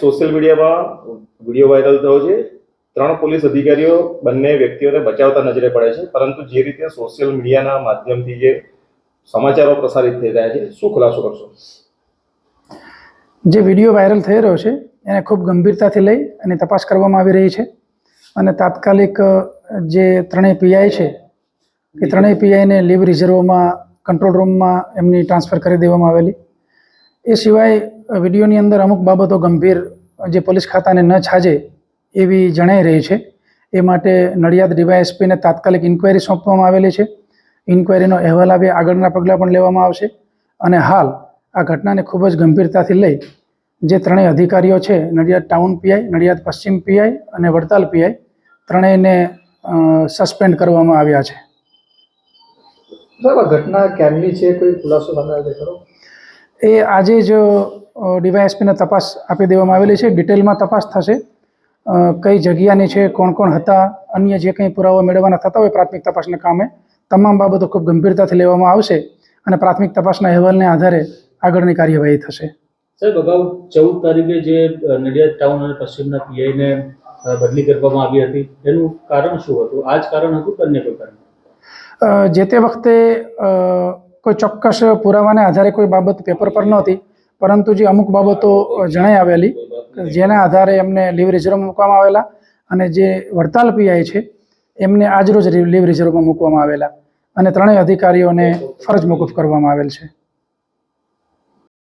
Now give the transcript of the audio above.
Social મીડિયામાં video viral થયો છે. ત્રણ પોલીસ અધિકારીઓ બંને વ્યક્તિઓને બચાવતા નજરે પડે છે. પરંતુ જે રીતે સોશિયલ મીડિયાના માધ્યમથી જે સમાચારો પ્રસારિત થઈ રહ્યા છે, શું ખુલાસો કરશો? જે વીડિયો વાયરલ થઈ રહ્યો છે, એને ખૂબ ગંભીરતાથી લઈ અને તપાસ કરવામાં આવી રહી છે. અને તાત્કાલિક જે ત્રણેય પીઆઈ છે, એ ત્રણેય પીઆઈને લીવ રિઝર્વમાં, કંટ્રોલ રૂમમાં એમની ટ્રાન્સફર કરી દેવામાં આવેલી. એ સિવાય વિડીયોની અંદર અમુક બાબતો ગંભીર, જે પોલીસ ખાતાને ન છાજે એવી જણાઈ રહી છે. એ માટે નડિયાદ ડીવાયએસપીને તાત્કાલિક ઇન્ક્વાયરી સોંપવામાં આવેલી છે. ઇન્ક્વાયરીનો અહેવાલ આવી આગળના પગલાં પણ લેવામાં આવશે. અને હાલ આ ઘટનાને ખૂબ જ ગંભીરતાથી લઈ જે ત્રણેય અધિકારીઓ છે, નડિયાદ ટાઉન પીઆઈ નડિયાદ પશ્ચિમ પીઆઈ અને વડતાલ પીઆઈ ત્રણેયને સસ્પેન્ડ કરવામાં આવ્યા છે. ઘટના ક્યારની છે? કોઈ ખુલાસો ખરો એ આજે જ ડીવાયએસપીને તપાસ આપી દેવામાં આવેલી છે. ડિટેલમાં તપાસ થશે. કઈ જગ્યાની છે કોણ કોણ હતા અન્ય જે કંઈ પુરાવા મેળવવાના થતા હોય પ્રાથમિક તપાસના કામે તમામ બાબતો ખૂબ ગંભીરતાથી લેવામાં આવશે અને પ્રાથમિક તપાસના અહેવાલને આધારે આગળની કાર્યવાહી થશે. સાહેબ અગાઉ ચૌદ તારીખે જે નડિયાદ ટાઉન અને પશ્ચિમના પીઆઈને બદલી કરવામાં આવી હતી. એનું કારણ શું હતું? આ જ કારણ હતું કે અન્ય કોઈ કારણ? જે તે વખતે કોઈ ચોક્કસ પુરાવાને આધારે કોઈ બાબત પેપર પર નહોતી, પરંતુ જે અમુક બાબતો જણાઈ આવેલી, જેના આધારે એમને લીવ રિઝર્વમાં મૂકવામાં આવેલા અને જે વડતાલ પીઆઈ છે, એમને આજરોજ લીવ રિઝર્વમાં મૂકવામાં આવેલા. અને ત્રણેય અધિકારીઓને ફરજ મોકૂફ કરવામાં આવેલ છે.